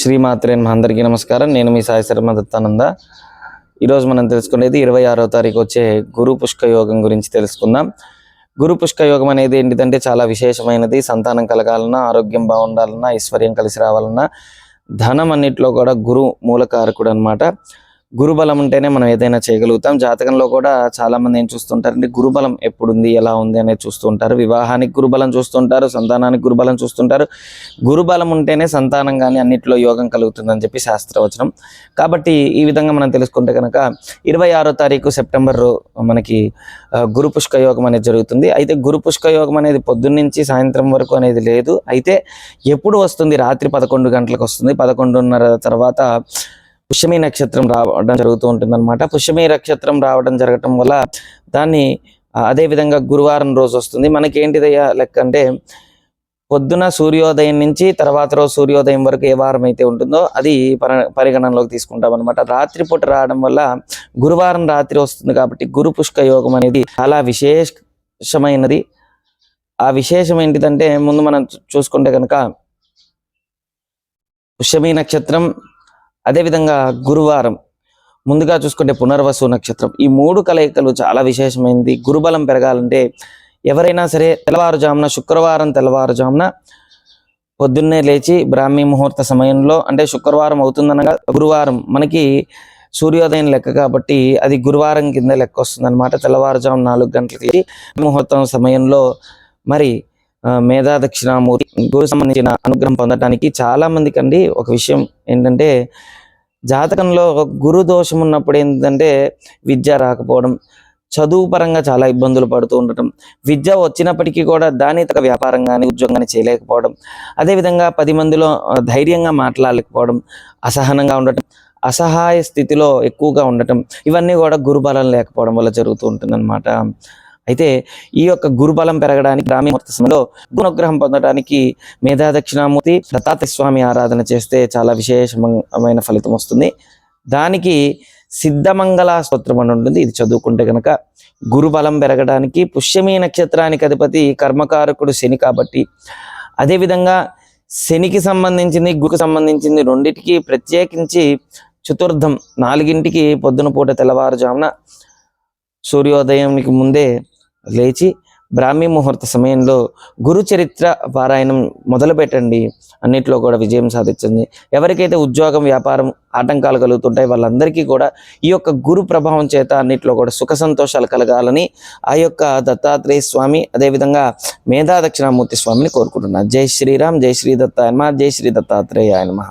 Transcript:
శ్రీమాత్రే మా అందరికీ నమస్కారం. నేను మీ సాయి శర్మ దత్తానంద. ఈరోజు మనం తెలుసుకునేది ఇరవై ఆరో తారీఖు వచ్చే గురు పుష్క యోగం గురించి తెలుసుకుందాం. గురు పుష్క యోగం అనేది ఏంటిదంటే చాలా విశేషమైనది. సంతానం కలగాలన్నా ఆరోగ్యం బాగుండాలన్నా ఐశ్వర్యం కలిసి రావాలన్నా ధనం అన్నిట్లో కూడా గురు మూలకారకుడు అన్నమాట. గురుబలం ఉంటేనే మనం ఏదైనా చేయగలుగుతాం. జాతకంలో కూడా చాలా మంది ఏం చూస్తుంటారంటే గురుబలం ఎప్పుడుంది ఎలా ఉంది అనేది చూస్తుంటారు. వివాహానికి గురుబలం చూస్తుంటారు సంతానానికి గురుబలం చూస్తుంటారు. గురుబలం ఉంటేనే సంతానం కానీ అన్నిట్లో యోగం కలుగుతుందని చెప్పి శాస్త్రవచనం. కాబట్టి ఈ విధంగా మనం తెలుసుకుంటే కనుక ఇరవై ఆరో తారీఖు సెప్టెంబర్ మనకి గురు పుష్క యోగం అనేది జరుగుతుంది. అయితే గురు పుష్క యోగం అనేది పొద్దున్నుంచి సాయంత్రం వరకు అనేది లేదు. అయితే ఎప్పుడు వస్తుంది? రాత్రి పదకొండు గంటలకు వస్తుంది. పదకొండున్నర తర్వాత పుష్యమి నక్షత్రం రావడం జరుగుతూ ఉంటుందన్నమాట. పుష్యమి నక్షత్రం రావడం జరగటం వల్ల దాన్ని అదేవిధంగా అదే విధంగా గురువారం రోజు వస్తుంది. మనకి ఏంటిదయ్యా లెక్క అంటే పొద్దున సూర్యోదయం నుంచి తర్వాత రోజు సూర్యోదయం వరకు ఏ వారం అయితే ఉంటుందో అది పర పరిగణనలోకి తీసుకుంటాం అనమాట రాత్రిపూట రావడం వల్ల గురువారం రాత్రి వస్తుంది కాబట్టి గురు పుష్క యోగం అనేది చాలా విశేషమైనది. ఆ విశేషం ఏంటిదంటే ముందు మనం చూసుకుంటే కనుక పుష్యమి నక్షత్రం అదేవిధంగా గురువారం ముందుగా చూసుకుంటే పునర్వసు నక్షత్రం. ఈ మూడు కలయికలు చాలా విశేషమైనది గురుబలం పెరగాలంటే ఎవరైనా సరే తెల్లవారుజామున శుక్రవారం తెల్లవారుజామున పొద్దున్నే లేచి బ్రాహ్మీ ముహూర్త సమయంలో అంటే శుక్రవారం అవుతుందనగా గురువారం మనకి సూర్యోదయం లెక్క కాబట్టి అది గురువారం కింద లెక్క వస్తుంది అనమాట తెల్లవారుజాము నాలుగు గంటలకి ముహూర్తం సమయంలో మరి మేధా దక్షిణామూర్తి గురు సంబంధించిన అనుగ్రహం పొందడానికి చాలా మందికి అండి ఒక విషయం ఏంటంటే జాతకంలో గురు దోషం ఉన్నప్పుడు ఏంటంటే విద్య రాకపోవడం చదువు పరంగా చాలా ఇబ్బందులు పడుతూ ఉండటం విద్య వచ్చినప్పటికీ కూడా దాని తగ్గ వ్యాపారం కానీ ఉద్యోగం కానీ చేయలేకపోవడం అదేవిధంగా పది మందిలో ధైర్యంగా మాట్లాడలేకపోవడం అసహనంగా ఉండటం అసహాయ స్థితిలో ఎక్కువగా ఉండటం ఇవన్నీ కూడా గురుబలం లేకపోవడం వల్ల జరుగుతూ ఉంటుంది అయితే ఈ యొక్క గురుబలం పెరగడానికి గ్రామీణ సమయంలో గుణగ్రహం పొందడానికి మేధా దక్షిణామూర్తి దత్తాత్రేయ స్వామి ఆరాధన చేస్తే చాలా విశేషమైన ఫలితం వస్తుంది. దానికి సిద్ధమంగళ స్తోత్రం అని ఉంటుంది. ఇది చదువుకుంటే కనుక గురుబలం పెరగడానికి పుష్యమి నక్షత్రానికి అధిపతి కర్మకారకుడు శని కాబట్టి అదేవిధంగా శనికి సంబంధించింది గురుకు సంబంధించింది రెండింటికి ప్రత్యేకించి చతుర్థం నాలుగింటికి పొద్దున పూట తెల్లవారుజామున సూర్యోదయానికి ముందే లేచి బ్రాహ్మీ ముహూర్త సమయంలో గురు చరిత్ర పారాయణం మొదలు పెట్టండి అన్నిట్లో కూడా విజయం సాధించింది ఎవరికైతే ఉద్యోగం వ్యాపారం ఆటంకాలు కలుగుతుంటాయి వాళ్ళందరికీ కూడా ఈ యొక్క గురు ప్రభావం చేత అన్నిట్లో కూడా సుఖ సంతోషాలు కలగాలని ఆ యొక్క దత్తాత్రేయ స్వామి అదేవిధంగా మేధా దక్షిణామూర్తి స్వామిని కోరుకుంటున్నాను జై శ్రీరామ్ జై శ్రీ దత్త జై శ్రీ దత్తాత్రేయ నమః.